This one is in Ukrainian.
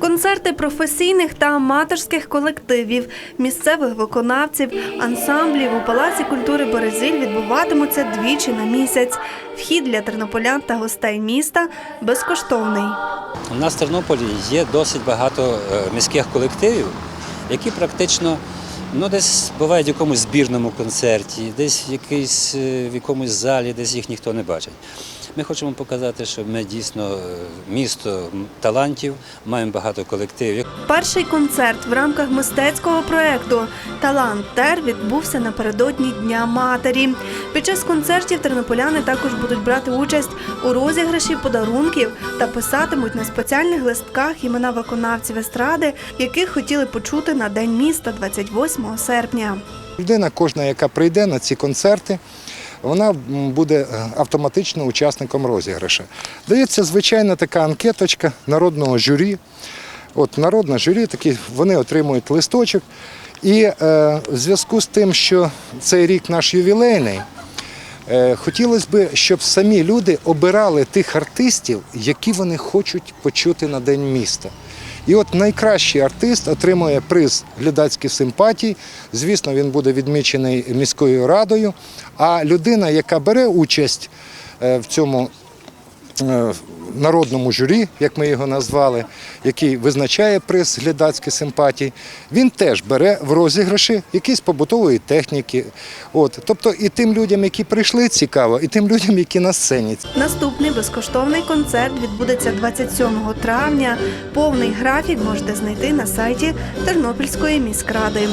Концерти професійних та аматорських колективів, місцевих виконавців, ансамблів у Палаці культури Березіль відбуватимуться двічі на місяць. Вхід для тернополян та гостей міста безкоштовний. У нас в Тернополі є досить багато е, міських колективів, які практично ну, десь бувають в якомусь збірному концерті, десь якийсь, е, в якомусь залі, десь їх ніхто не бачить. Ми хочемо показати, що ми дійсно е, місто талантів, маємо багато колективів. Перший концерт в рамках мистецького проєкту Талант Тер відбувся напередодні Дня матері. Під час концертів тернополяни також будуть брати участь у розіграші подарунків та писатимуть на спеціальних листках імена виконавців естради, яких хотіли почути на День міста 28 серпня. Людина, кожна, яка прийде на ці концерти, вона буде е, автоматично учасником розіграшу. Дається звичайна така анкеточка народного журі. От народне журі, такі, вони отримують листочок. І е, в зв'язку з тим, що цей рік наш ювілейний, е, хотілося б, щоб самі люди обирали тих артистів, які вони хочуть почути на День міста. І от найкращий артист отримує приз глядацьких симпатій. Звісно, він буде відмічений міською радою. А людина, яка бере участь е, в цьому народному журі, як ми його назвали, який визначає приз глядацьких симпатій, він теж бере в розіграші якісь побутової техніки. От, тобто і тим людям, які прийшли, цікаво, і тим людям, які на сцені. Наступний безкоштовний концерт відбудеться 27 травня. Повний графік можете знайти на сайті Тернопільської міськради.